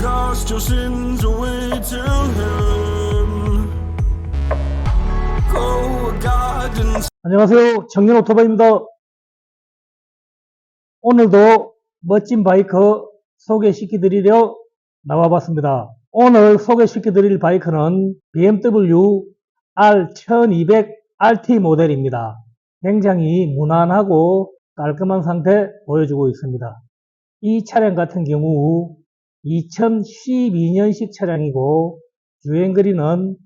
cast your sins away to him. Go God and 안녕하세요. 청년 오토바이입니다. 오늘도 멋진 바이크 소개시켜 드리려 나와 봤습니다. 오늘 소개시켜 드릴 바이크는 BMW R1200 RT 모델입니다. 굉장히 무난하고 깔끔한 상태 보여주고 있습니다. 이 차량 같은 경우 2012년식 차량이고 주행거리는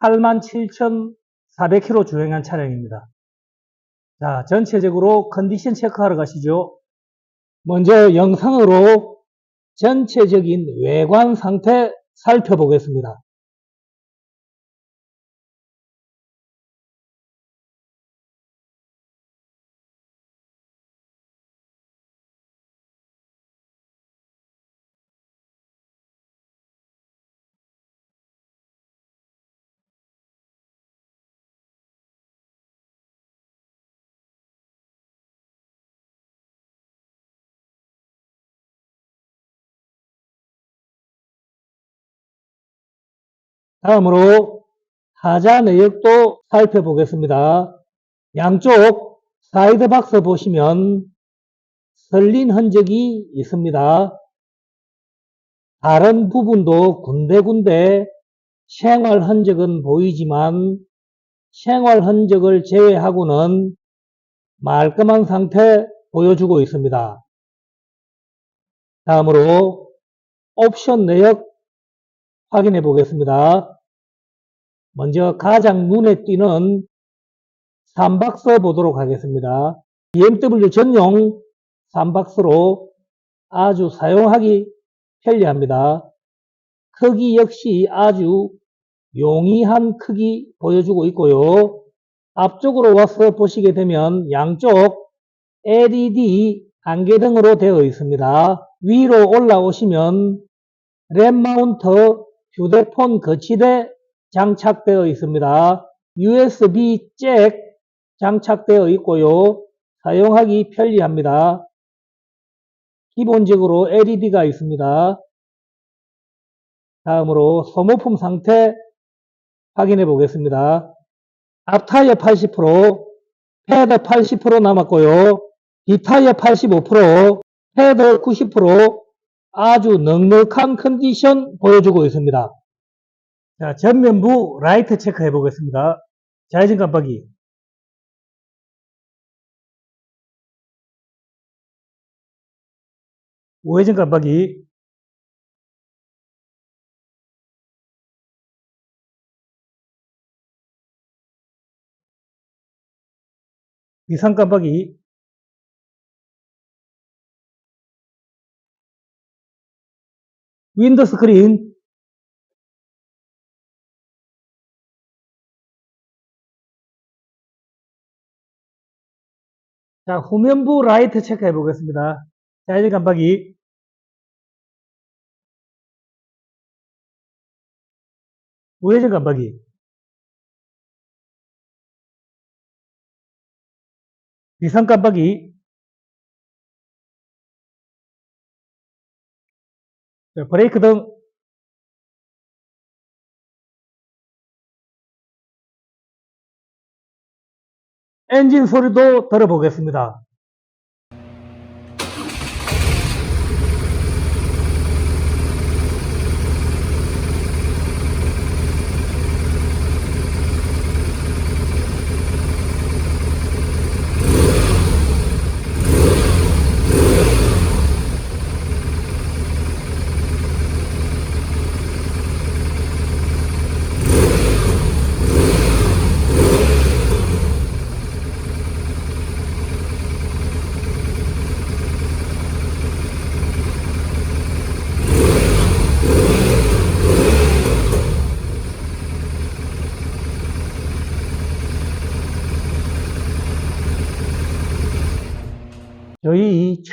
87,400km 주행한 차량입니다. 자, 전체적으로 컨디션 체크하러 가시죠. 먼저 영상으로 전체적인 외관 상태 살펴보겠습니다. 다음으로 하자 내역도 살펴보겠습니다. 양쪽 사이드 박스 보시면 설린 흔적이 있습니다. 다른 부분도 군데군데 생활 흔적은 보이지만 생활 흔적을 제외하고는 말끔한 상태 보여주고 있습니다. 다음으로 옵션 내역 확인해 보겠습니다. 먼저 가장 눈에 띄는 3박스 보도록 하겠습니다. BMW 전용 3박스로 아주 사용하기 편리합니다. 크기 역시 아주 용이한 크기 보여주고 있고요. 앞쪽으로 와서 보시게 되면 양쪽 LED 안개등으로 되어 있습니다. 위로 올라오시면 램 마운트 휴대폰 거치대 장착되어 있습니다. USB 잭 장착되어 있고요. 사용하기 편리합니다. 기본적으로 LED가 있습니다. 다음으로 소모품 상태 확인해 보겠습니다. 앞타이어 80%, 패드 80% 남았고요. 뒷타이어 85%, 패드 90%, 아주 넉넉한 컨디션 보여주고 있습니다. 자, 전면부 라이트 체크해 보겠습니다. 좌회전 깜빡이. 우회전 깜빡이. 비상 깜빡이. 윈도 스크린. 자, 후면부 라이트 체크해 보겠습니다. 좌회전 깜빡이. 우회전 깜빡이. 비상 깜빡이. 브레이크 등. 엔진 소리도 들어보겠습니다. 저희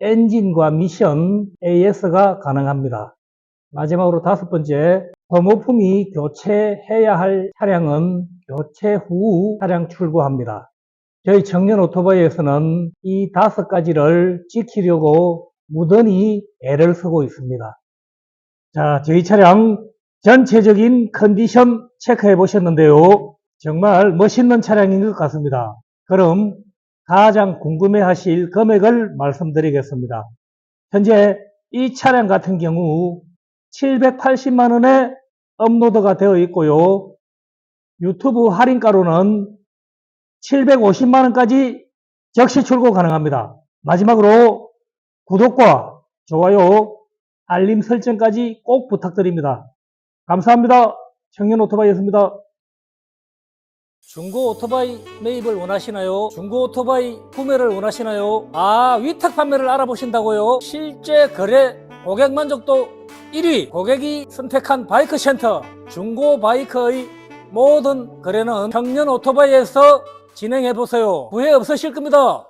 엔진과 미션 AS가 가능합니다. 마지막으로 다섯 번째, 소모품이 교체해야 할 차량은 교체 후 차량 출고합니다. 저희 청년 오토바이에서는 이 다섯 가지를 지키려고 무던히 애를 쓰고 있습니다. 자, 저희 차량 전체적인 컨디션 체크해 보셨는데요. 정말 멋있는 차량인 것 같습니다. 그럼 가장 궁금해 하실 금액을 말씀드리겠습니다. 현재 이 차량 같은 경우 780만원에 업로드가 되어 있고요. 유튜브 할인가로는 750만원까지 적시 출고 가능합니다. 마지막으로 구독과 좋아요, 알림 설정까지 꼭 부탁드립니다. 감사합니다. 청년 오토바이였습니다. 중고 오토바이 매입을 원하시나요? 중고 오토바이 구매를 원하시나요? 아, 위탁 판매를 알아보신다고요? 실제 거래 고객 만족도 1위 고객이 선택한 바이크 센터 중고 바이크의 모든 거래는 청년 오토바이에서 진행해 보세요. 후회 없으실 겁니다.